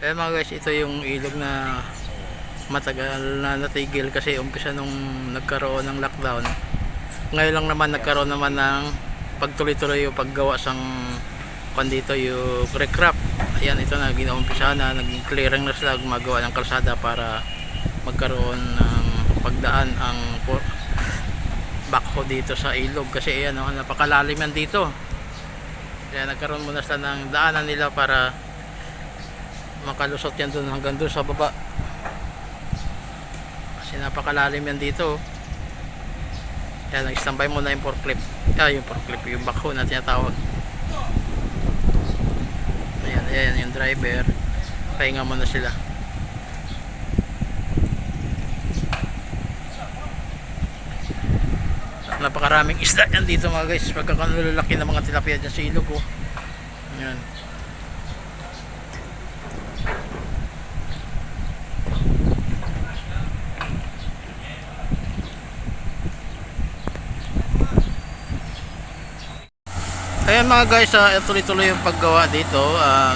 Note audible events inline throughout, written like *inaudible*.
Kaya mga guys, ito yung ilog na matagal na natigil kasi umpisa nung nagkaroon ng lockdown. Ngayon lang naman nagkaroon naman ng pagtuloy-tuloy yung paggawa sang kwan dito yung recrap. Ayan, ito na ginaumpisa na, naging clearing na sila gumagawa ng kalsada para magkaroon ng pagdaan ang backhoe dito sa ilog kasi ayan, oh, napakalalim yan dito. Kaya nagkaroon muna sila ng daanan nila para makalusot yan doon hanggang doon sa baba. Kasi napakalalim yan dito. Kaya nag-standby muna yung forklift. Ah yung forklift yung backhoe na tinatawag. Ayan ayan yung driver. Pahinga muna sila. Napakaraming isda yan dito mga guys. Pagkakalalaki ng mga tilapia dyan sa ilog oh. ayan Ayan mga guys, ah, tuloy-tuloy yung paggawa dito ah,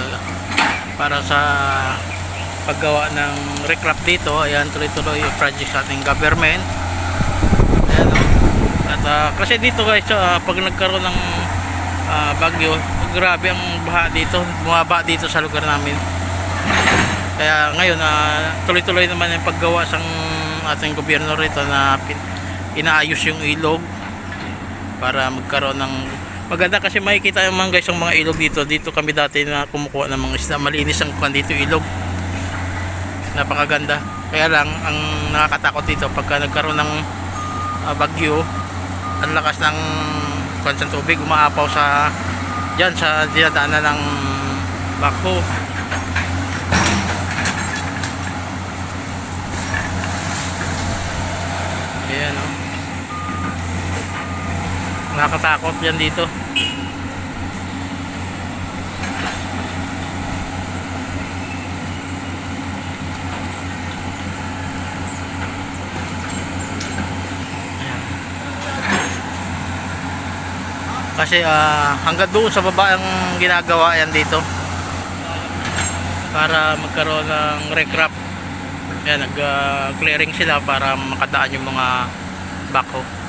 para sa paggawa ng reclap dito. Ayan, tuloy-tuloy yung project sa ating government. Ayan, oh. At ah, kasi dito guys, ah, pag nagkaroon ng ah, bagyo, grabe ang baha dito. Bumaba dito sa lugar namin. Kaya ngayon, ah, tuloy-tuloy naman yung paggawa sa ating gobyerno rito na inaayos yung ilog para magkaroon ng maganda kasi makikita yung mga guys yung mga ilog dito. Dito kami dati na kumukuha ng mga isda. Malinis ang kwan dito ilog. Napakaganda. Kaya lang ang nakakatakot dito pagka nagkaroon ng ah, bagyo ang lakas ng kwan sa tubig umaapaw sa dyan sa dinadaanan ng bako ayan o Nakakatakot yan dito. Kasi ah, hanggang doon sa baba ang ginagawa yan dito. Para magkaroon ng recrap. Yan, nag-clearing sila para makadaan yung mga backhoe.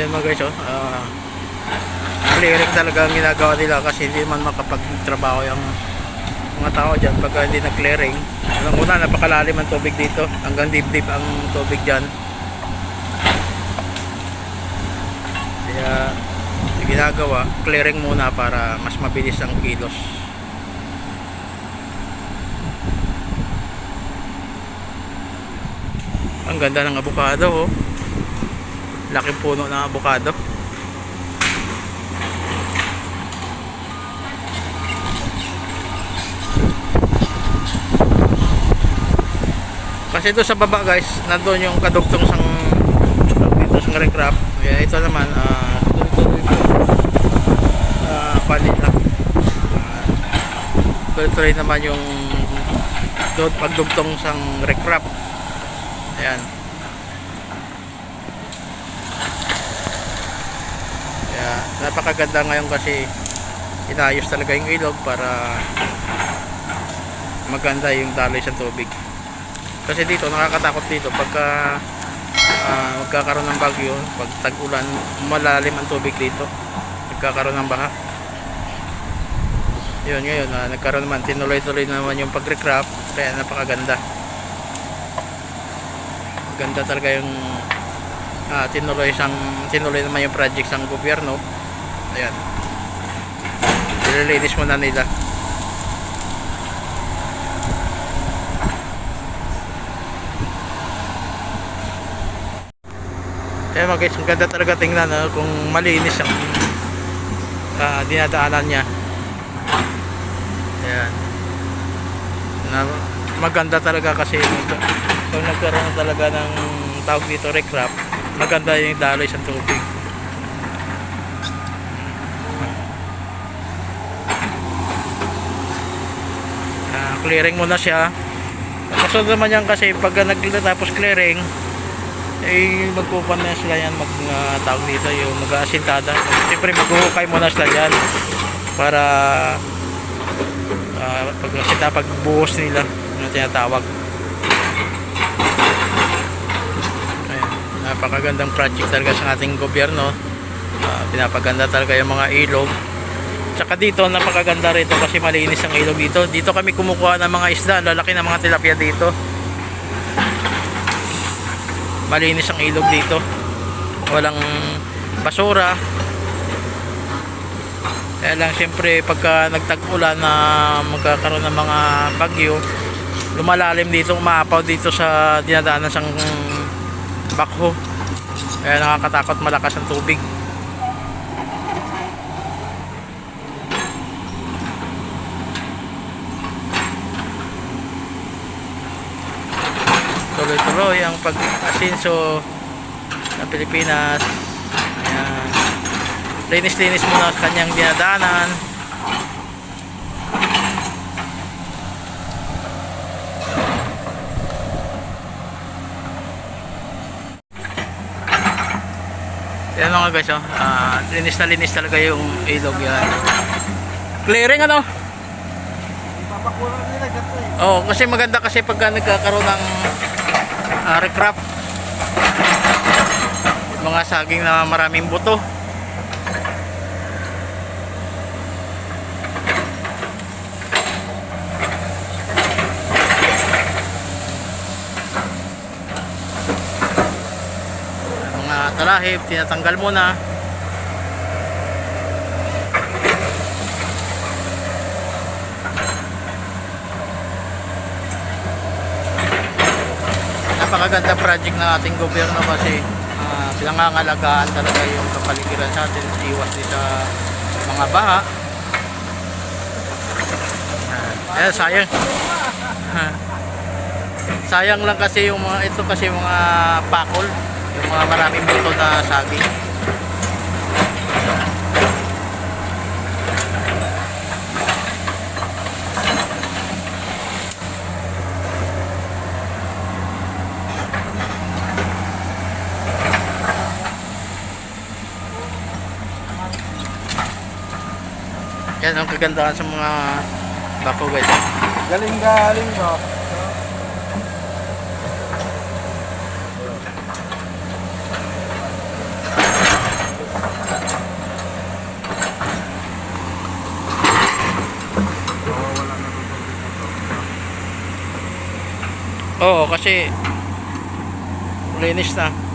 Yan mga guys, oh. ah, clearing talaga ang ginagawa nila kasi hindi man makapagtrabaho yung mga tao dyan pagka hindi na clearing. Alam mo na, napakalalim ang tubig dito. Hanggang dip-dip ang tubig dyan. Kaya ginagawa, clearing muna para mas mabilis ang kilos. Ang ganda ng avocado, oh. Laking puno ng avocado. Kasi ito sa baba guys, nandun yung kadugtong sang dito sa recrap. Kaya ito naman, ah, tuloy-tuloy pa. Ah, palit lang. Tuloy-tuloy naman yung doon pagdugtong sang recrap. Ayan. Kaya napakaganda ngayon kasi inayos talaga yung ilog para maganda yung daloy sa tubig. Kasi dito nakakatakot dito pagka ah, magkakaroon ng bagyo, pag tag-ulan, malalim ang tubig dito. Nagkakaroon ng baha. Yun ngayon, ah, nagkaroon naman, tinuloy-tuloy naman yung pag-recrap, kaya napakaganda. Ganda talaga yung ah, tinuloy sang tinuloy naman yung project sang gobyerno ayan. Nililinis muna nila. Kaya mga guys ang ganda talaga tingnan no? kung malinis ang ah, dinadaanan niya. Ayan. Na, maganda talaga kasi kung nagkaroon talaga ng tawag dito recrap maganda yung daloy sa tubig clearing muna siya. Kasunod naman yan kasi pag nagtatapos clearing eh magpupan na sila yan mag uh, tawag dito yung mag-aasintada. Siyempre maghuhukay muna sila yan para uh, pag sila pagbuhos nila yung tinatawag. Ayan, napakagandang project talaga sa ating gobyerno. Ah, pinapaganda talaga yung mga ilog Tsaka dito, napakaganda rito kasi malinis ang ilog dito. Dito kami kumukuha ng mga isda, lalaki ng mga tilapia dito. Malinis ang ilog dito. Walang basura. Kaya lang siyempre pagka nagtag-ulan na magkakaroon ng mga bagyo, lumalalim dito, umaapaw dito sa dinadaanan sang bakho. Kaya nakakatakot malakas ang tubig. Tuloy-tuloy ang pag-asinso ng Pilipinas. Linis-linis muna kanyang dinadaanan. Yan mga guys, oh. Ah, linis na linis talaga yung ilog yan. Clearing ano? Papakulang nila gato eh. Oo, kasi maganda kasi pagka nagkakaroon ng recrap mga saging na maraming buto. Mga talahib tinatanggal muna napakaganda project ng ating gobyerno kasi uh, pinangangalagaan talaga yung kapaligiran sa atin iwas din mga baha. Uh, eh, sayang. *laughs* Sayang lang kasi yung mga ito kasi mga pakol yung mga maraming buto na saging ang kagandahan sa mga bako guys Galing galing no. Oo, kasi linis na.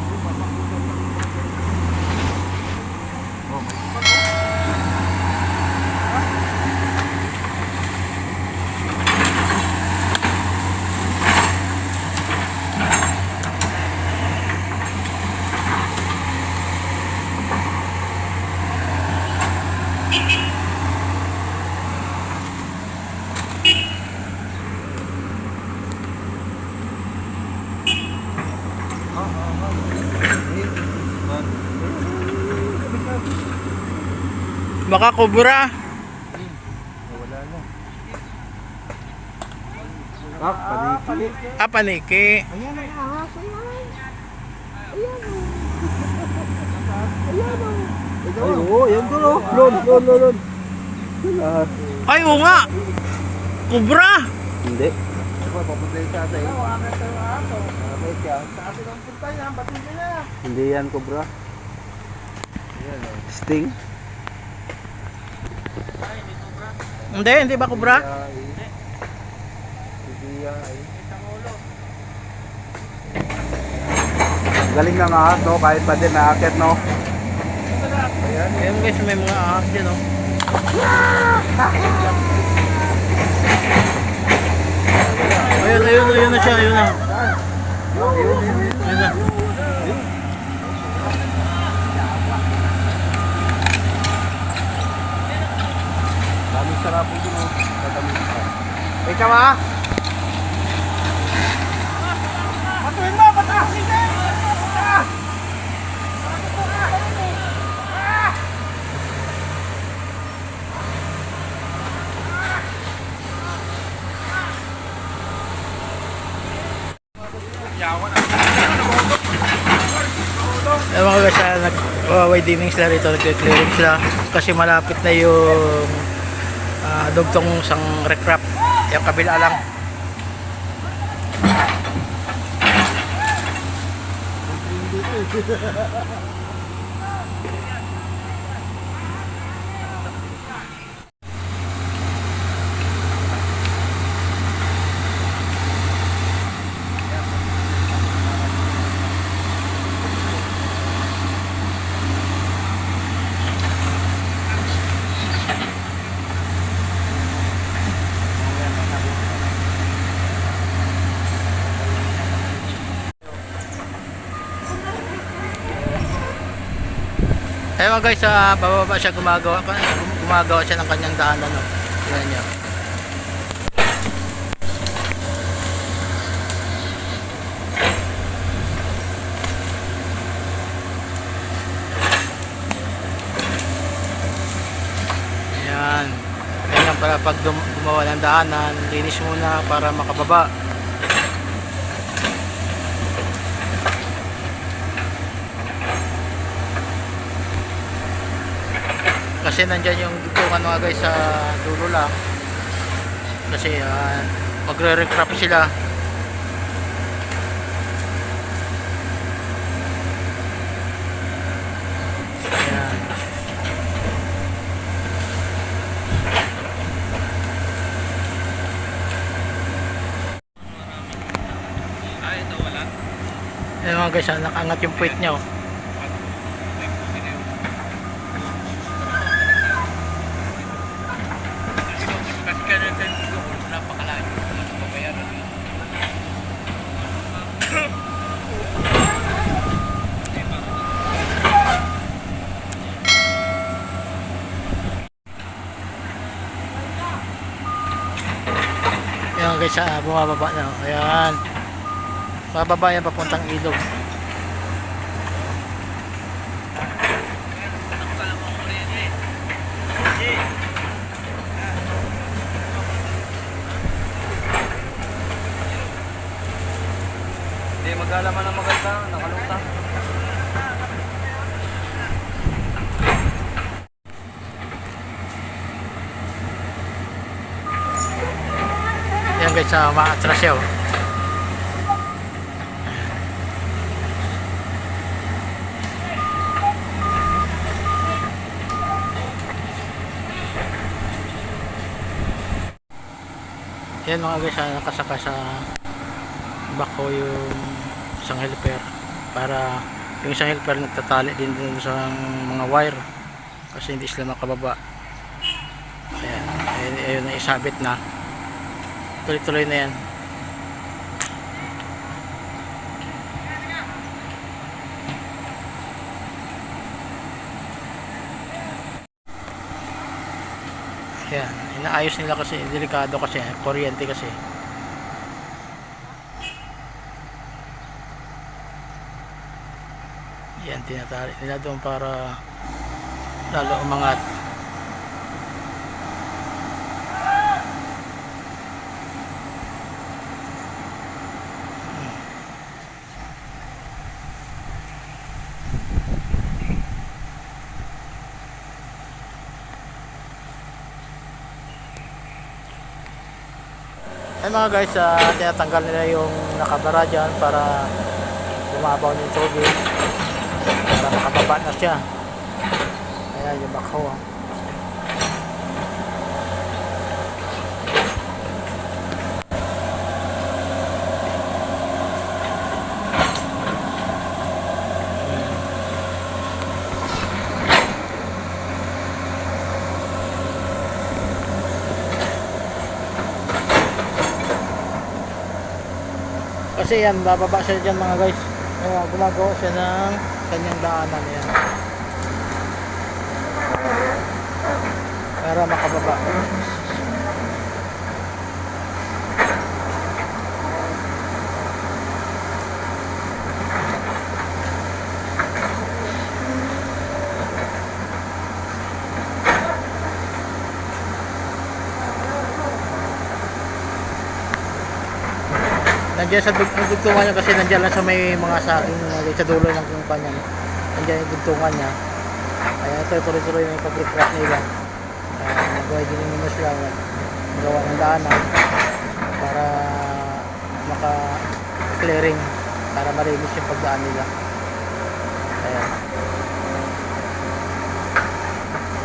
Baka kubra. Wala na. Ah, palit. Ah, paniki. Ayan ang ahas. Ayan. Ay, oo, yan doon oh. Lon, lon, lon, lon. Ay, oo nga. Kubra. Hindi. Hindi yan, cobra. Sting? Hindi, hindi ba kubra? Galing ng ahas, no? Kahit pa din naakit, no? Ayan guys, may mga ahas din, oh. Ayun, ayun, ayun na siya, ayun na. Ayun na. sarap ito mo. Tatamis ka. Wait ka ma? Ah. Patuhin mo! Pataas! Hindi! Pataas! Eh, Ewan ah, ko ba siya, nag-away dimming sila rito, nag-clearing sila kasi malapit na yung dugtong sang recrap. Yung kabila lang. Mga guys, ah, bababa siya gumagawa, gumagawa siya ng kanyang daanan. No? Yan niya. Ayan. Ganyan para pag gum- gumawa ng daanan, linis muna para makababa. Kasi nandyan yung dutungan mga guys sa dulo lang kasi uh, magre-recrap sila. Ayan mga guys, ah, nakangat yung puwit niya oh. Ayan guys, ah, bumababa na. Ayan. Bababa yan papuntang ilog. Hindi, magalaman ng maganda. Nakalutang. Guys, ah, maatras siya. Yan mga guys, nakasaka sa bako yung isang helper para yung isang helper nagtatali din dun sa mga wire kasi hindi sila makababa. Ayun, ayun na isabit na. Tuloy-tuloy na yan. Yan, inaayos nila kasi, delikado kasi, kuryente kasi. Yan, tinatali nila doon para lalo umangat. Ay mga guys, ah, tinatanggal nila yung nakabara dyan para bumabaw ng tubig para makababa na siya. Ayan yung bakaw. Kasi yan, bababa siya dyan mga guys. Kaya gumagawa siya ng kanyang daanan yan. Para makababa. Nandiyan sa dugtungan niya kasi nandiyan lang sa may mga saking uh, sa dulo ng kumpanya. no? Nandiyan yung dugtungan niya. Kaya ito tuloy-tuloy na yung pag-recraft nila. Uh, Nagawa din naman sila magawa ng daanan para maka-clearing para malinis yung pagdaan nila. Ayan.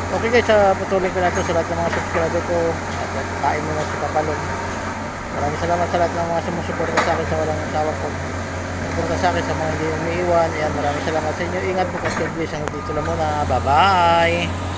Okay guys, uh, patuloy ko na ito sa lahat ng mga subscriber ko at at kain mo na si Kapalong. Maraming salamat sa lahat ng mga sumusuporta sa akin sa walang sawang pag suporta sa akin sa mga hindi umiiwan. Ayan, maraming salamat sa inyo. Ingat po kasi bless. Hanggang dito lang muna. Bye-bye!